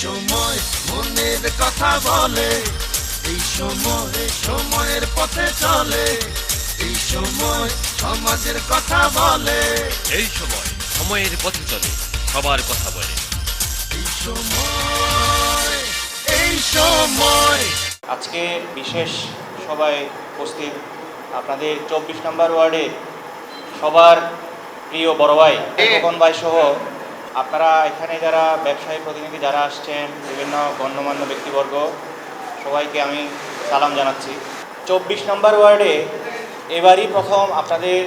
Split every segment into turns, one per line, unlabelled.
সময় মনের কথা বলে এই সময় সময়ের পথে চলে এই সময় সমাজের কথা বলে।
এই সময় সময়ের পথে চলে সবার কথা বলে।
এই সময় এই সময়।
আজকে বিশেষ সবাই উপস্থিত আপনাদের চব্বিশ নম্বর ওয়ার্ডে সবার প্রিয় বড় ভাই খোকন ভাই সহ আপনারা এখানে যারা ব্যবসায়ী প্রতিনিধি যারা আসছেন, বিভিন্ন গণ্যমান্য ব্যক্তিবর্গ, সবাইকে আমি সালাম জানাচ্ছি। চব্বিশ নম্বর ওয়ার্ডে এবারই প্রথম আপনাদের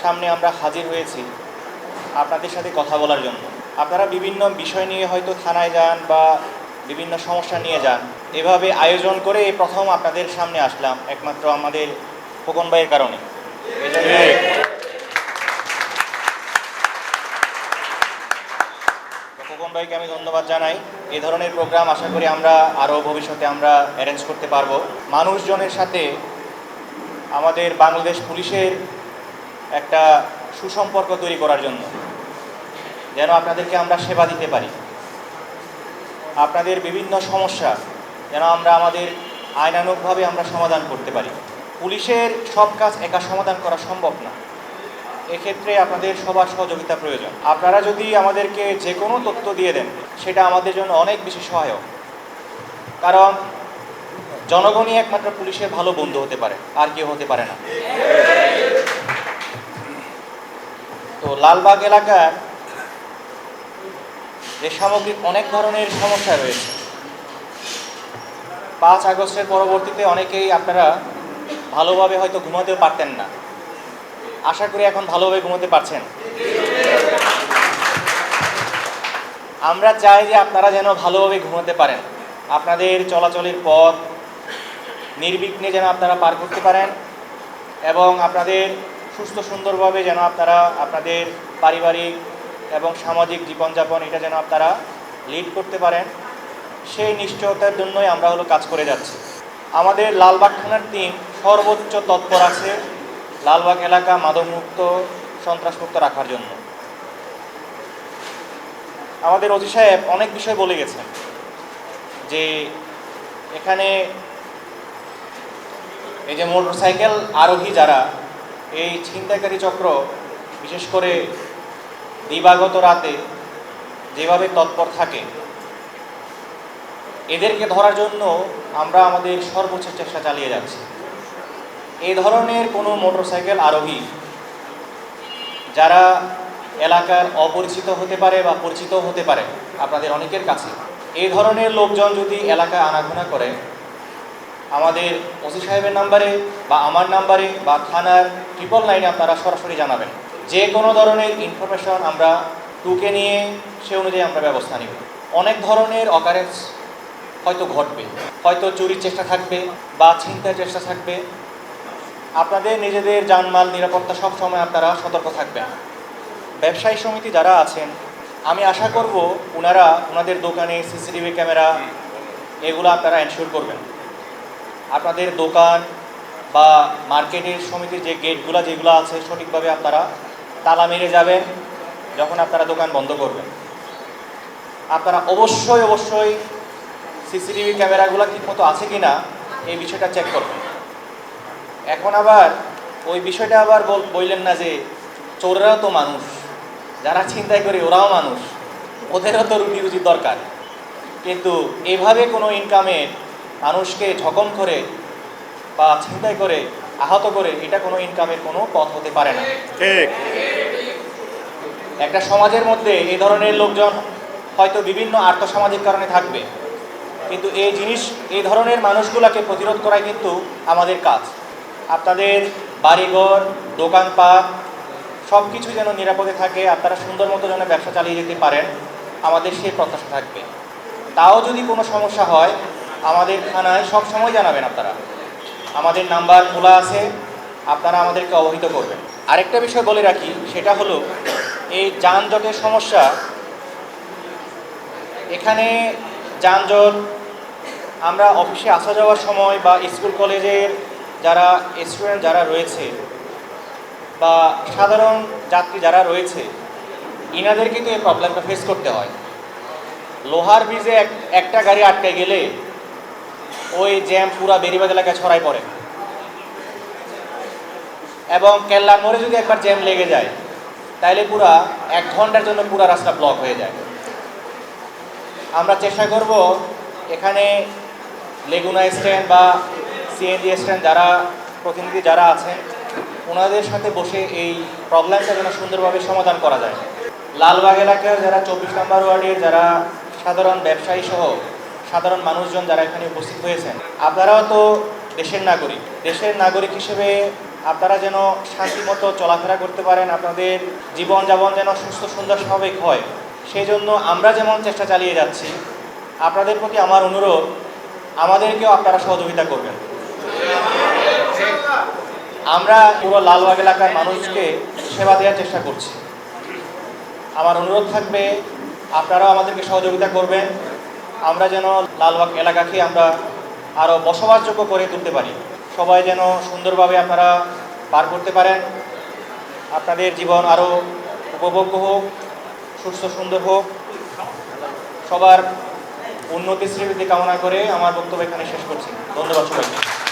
সামনে আমরা হাজির হয়েছি আপনাদের সাথে কথা বলার জন্য। আপনারা বিভিন্ন বিষয় নিয়ে হয়তো থানায় যান বা বিভিন্ন সমস্যা নিয়ে যান, এভাবে আয়োজন করে প্রথম আপনাদের সামনে আসলাম, একমাত্র আমাদের খোকন ভাইয়ের কারণে এই জন্য খোকন ভাইকে আমি ধন্যবাদ জানাই। এ ধরনের প্রোগ্রাম আশা করি আমরা আরও ভবিষ্যতে আমরা অ্যারেঞ্জ করতে পারব। মানুষজনের সাথে আমাদের বাংলাদেশ পুলিশের একটা সুসম্পর্ক তৈরি করার জন্য যেন আপনাদেরকে আমরা সেবা দিতে পারি। আপনাদের বিভিন্ন সমস্যা যেন আমরা আমাদের আইনানুগভাবে আমরা সমাধান করতে পারি। পুলিশের সব কাজ একা সমাধান করা সম্ভব না। এক্ষেত্রে আপনাদের সবার সহযোগিতা প্রয়োজন। আপনারা যদি আমাদেরকে যে কোনো তথ্য দিয়ে দেন, সেটা আমাদের জন্য অনেক বেশি সহায়ক। কারণ জনগণই একমাত্র পুলিশের ভালো বন্ধু হতে পারে, আর কেউ হতে পারে না। তো লালবাগ এলাকার যে সামগ্রিক অনেক ধরনের সমস্যা রয়েছে। পাঁচ আগস্টের পরবর্তীতে অনেকেই আপনারা ভালোভাবে হয়তো ঘুমাতেও পারতেন না। আশা করি এখন ভালোভাবে ঘুমাতে পারছেন। আমরা চাই যে আপনারা যেন ভালোভাবে ঘুমাতে পারেন। আপনাদের চলাচলের পথ নির্বিঘ্নে যেন আপনারা পার করতে পারেন এবং আপনাদের সুস্থ সুন্দরভাবে যেন আপনারা আপনাদের পারিবারিক এবং সামাজিক জীবনযাপন এটা যেন আপনারা লিড করতে পারেন। সেই নিশ্চয়তার জন্যই আমরা হলো কাজ করে যাচ্ছি। আমাদের লালবাগ থানার টিম সর্বোচ্চ তৎপর আছে। লালবাগ এলাকা মাদকমুক্ত, সন্ত্রাসমুক্ত রাখার জন্য। আমাদের অজি সাহেব অনেক বিষয় বলে গেছেন যে এখানে এই যে মোটরসাইকেল আরোহী যারা, এই ছিনতাইকারী চক্র, বিশেষ করে দিবাগত রাতে যেভাবে তৎপর থাকে, এদেরকে ধরার জন্য আমরা আমাদের সর্বোচ্চ চেষ্টা চালিয়ে যাচ্ছি। এই ধরনের কোনো মোটরসাইকেল আরোহী যারা এলাকার অপরিচিত হতে পারে বা পরিচিত হতে পারে, আপনাদের অনেকের কাছে এই ধরনের লোকজন যদি এলাকা আনাঘোনা করে, আমাদের ওসি সাহেবের নাম্বারে বা আমার নাম্বারে বা থানার ট্রিপল লাইনে আপনারা সরাসরি জানাবেন। যে কোনো ধরনের ইনফরমেশন আমরা টুকে নিয়ে সে অনুযায়ী আমরা ব্যবস্থা নিব। অনেক ধরনের অকারেন্স হয়তো ঘটবে, হয়তো চুরির চেষ্টা থাকবে বা ছিনতার চেষ্টা থাকবে আপনাদের নিজেদের জানমাল নিরাপত্তা সব সময় আপনারা সতর্ক থাকবেন। ব্যবসায়ী সমিতি যারা আছেন, আমি আশা করব ওনারা ওনাদের দোকানে সিসিটিভি ক্যামেরা এগুলো আপনারা এনশিওর করবেন। আপনাদের দোকান বা মার্কেটের সমিতির যে গেটগুলো যেগুলো আছে সঠিকভাবে আপনারা তালা মেরে যাবেন যখন আপনারা দোকান বন্ধ করবেন। আপনারা অবশ্যই অবশ্যই সিসিটিভি ক্যামেরাগুলো ঠিকমতো আছে কি না এই বিষয়টা চেক করবেন। এখন আবার ওই বিষয়টা আবার বল- বললেন না যে চোররাও তো মানুষ যারা চিন্তাই করে ওরাও মানুষ ওদেরও তো রুটি রুজির দরকার। কিন্তু এভাবে কোনো ইনকামে মানুষকে ঝকম করে বা চিন্তাই করে আহত করে এটা কোনো ইনকামের কোনো পথ হতে পারে না।
ঠিক।
একটা সমাজের মধ্যে এই ধরনের লোকজন হয়তো বিভিন্ন আর্থসামাজিক কারণে থাকবে। কিন্তু এই জিনিস এই ধরনের মানুষগুলোকে প্রতিরোধ করাই কিন্তু আমাদের কাজ। আপনাদের বাড়িঘর, দোকানপাট সব কিছু যেন নিরাপদে থাকে, আপনারা সুন্দর মতো যেন ব্যবসা চালিয়ে যেতে পারেন, আমাদের সেই প্রত্যাশা থাকবে। তাও যদি কোনো সমস্যা হয়, আমাদের থানায় সব সময় জানাবেন আপনারা। আমাদের নাম্বার খোলা আছে, আপনারা আমাদেরকে অবহিত করবেন। আরেকটা বিষয় বলে রাখি, সেটা হলো, এই যানজটের সমস্যা, এখানে যানজট, আমরা অফিসে আসা যাওয়ার সময় বা স্কুল কলেজের যারা স্টুডেন্ট যারা রয়েছে বা সাধারণ যাত্রী যারা রয়েছে, ইনাদের কিন্তু এই প্রবলেমটা ফেস করতে হয়। লোহার ব্রিজে একটা গাড়ি আটকে গেলে ওই জ্যাম পুরা বেরিবাদ এলাকায় ছড়াই পড়ে। এবং কেল্লার মোড়ে যদি একবার জ্যাম লেগে যায় তাহলে পুরা এক ঘণ্টার জন্য পুরা রাস্তা ব্লক হয়ে যায়। আমরা চেষ্টা করব এখানে লেগুনা স্ট্যান্ড বা সিএনজি স্ট্যান্ড যারা প্রতিনিধি যারা আছেন, ওনাদের সাথে বসে এই প্রবলেমটা যেন সুন্দরভাবে সমাধান করা যায়। লালবাগ এলাকার যারা চব্বিশ নম্বর ওয়ার্ডের যারা সাধারণ ব্যবসায়ী সহ সাধারণ মানুষজন যারা এখানে উপস্থিত হয়েছেন, আপনারাও তো দেশের নাগরিক। দেশের নাগরিক হিসেবে আপনারা যেন শান্তিমতো চলাফেরা করতে পারেন, আপনাদের জীবনযাপন যেন সুস্থ, সুন্দর, স্বাভাবিক হয় সেই জন্য আমরা যেমন চেষ্টা চালিয়ে যাচ্ছি, আপনাদের প্রতি আমার অনুরোধ, আমাদেরকেও আপনারা সহযোগিতা করবেন। আমরা পুরো লালবাগ এলাকার মানুষকে সেবা দেওয়ার চেষ্টা করছি। আমার অনুরোধ থাকবে, আপনারাও আমাদেরকে সহযোগিতা করবেন। আমরা যেন লালবাগ এলাকাকে আমরা আরও বসবাসযোগ্য করে তুলতে পারি। সবাই যেন সুন্দরভাবে আপনারা পার করতে পারেন। আপনাদের জীবন আরও উপভোগ্য হোক, সুস্থ সুন্দর হোক। সবার উন্নতি শ্রীবৃদ্ধি কামনা করে আমার বক্তব্য এখানে শেষ করছি। ধন্যবাদ সবাইকে।